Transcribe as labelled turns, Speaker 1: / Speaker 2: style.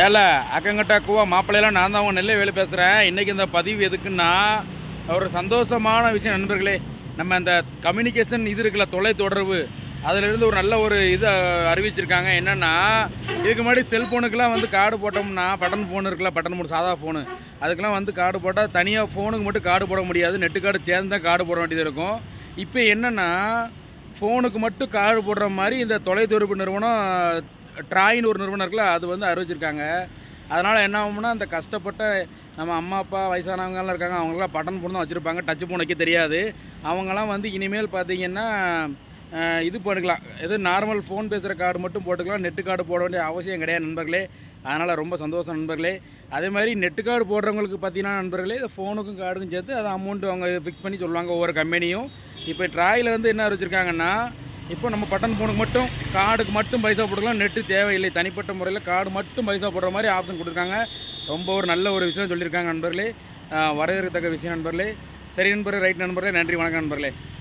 Speaker 1: ஏல அக்கங்கட்டாக்குவா மாப்பிள்ளையெல்லாம் நான் தான் அவங்க நெல்லை வேலை பேசுகிறேன் இன்றைக்கி இந்த பதிவு எதுக்குன்னா ஒரு சந்தோஷமான விஷயம் நண்பர்களே. நம்ம இந்த கம்யூனிகேஷன் இது இருக்குல்ல தொலைத்தொடர்பு அதிலிருந்து ஒரு நல்ல ஒரு இது அறிவிச்சிருக்காங்க. என்னென்னா இதுக்கு முன்னாடி செல்ஃபோனுக்கெல்லாம் வந்து கார்டு போட்டோம்னா பட்டன் ஃபோன் இருக்குல்ல பட்டன் ஃபோன் சாதா ஃபோனு அதுக்கெல்லாம் வந்து கார்டு போட்டால் தனியாக ஃபோனுக்கு மட்டும் கார்டு போட முடியாது. நெட்டு கார்டு சேர்ந்து தான் கார்டு போட வேண்டியது இருக்கும். இப்போ என்னென்னா ஃபோனுக்கு மட்டும் கார்டு போடுற மாதிரி இந்த தொலைத்தொடர்பு நிறுவனம் ட்ராயின்னு ஒரு நிறுவனம் இருக்குல்ல அது வந்து அறிவிச்சிருக்காங்க. அதனால் என்ன ஆகும்னா அந்த கஷ்டப்பட்ட நம்ம அம்மா அப்பா வயசானவங்கலாம் இருக்காங்க அவங்களாம் பட்டன் ஃபோன் தான் வச்சுருப்பாங்க டச் ஃபோன் வைக்க தெரியாது. அவங்கெல்லாம் வந்து இனிமேல் பார்த்தீங்கன்னா இது பண்ணிக்கலாம் எது நார்மல் ஃபோன் பேசுகிற கார்டு மட்டும் போட்டுக்கலாம் நெட்டு கார்டு போட வேண்டிய அவசியம் கிடையாது நண்பர்களே. அதனால் ரொம்ப சந்தோஷம் நண்பர்களே. அதே மாதிரி நெட்டு கார்டு போடுறவங்களுக்கு பார்த்தீங்கன்னா நண்பர்களே இந்த ஃபோனுக்கும் கார்டுக்கும் சேர்த்து அதை அமௌண்ட் அவங்க ஃபிக்ஸ் பண்ணி சொல்லுவாங்க ஒவ்வொரு கம்பெனியும் இப்போ ட்ராயில் வந்து என்ன வச்சுருக்காங்கன்னா இப்போ நம்ம பட்டன் ஃபோனுக்கு மட்டும் கார்டுக்கு மட்டும் பைசா போட்டுக்கலாம். நெட்டு தேவையில்லை. தனிப்பட்ட முறையில் கார்டு மட்டும் பைசா போடுற மாதிரி ஆப்ஷன் கொடுத்துருக்காங்க. ரொம்ப ஒரு நல்ல ஒரு விஷயம் சொல்லியிருக்காங்க நண்பர்களே. வரவேற்கத்தக்க விஷயம் நண்பர்களே. சரி நண்பர்களே ரைட் நண்பர்களே நன்றி வணக்கம் நண்பர்களே.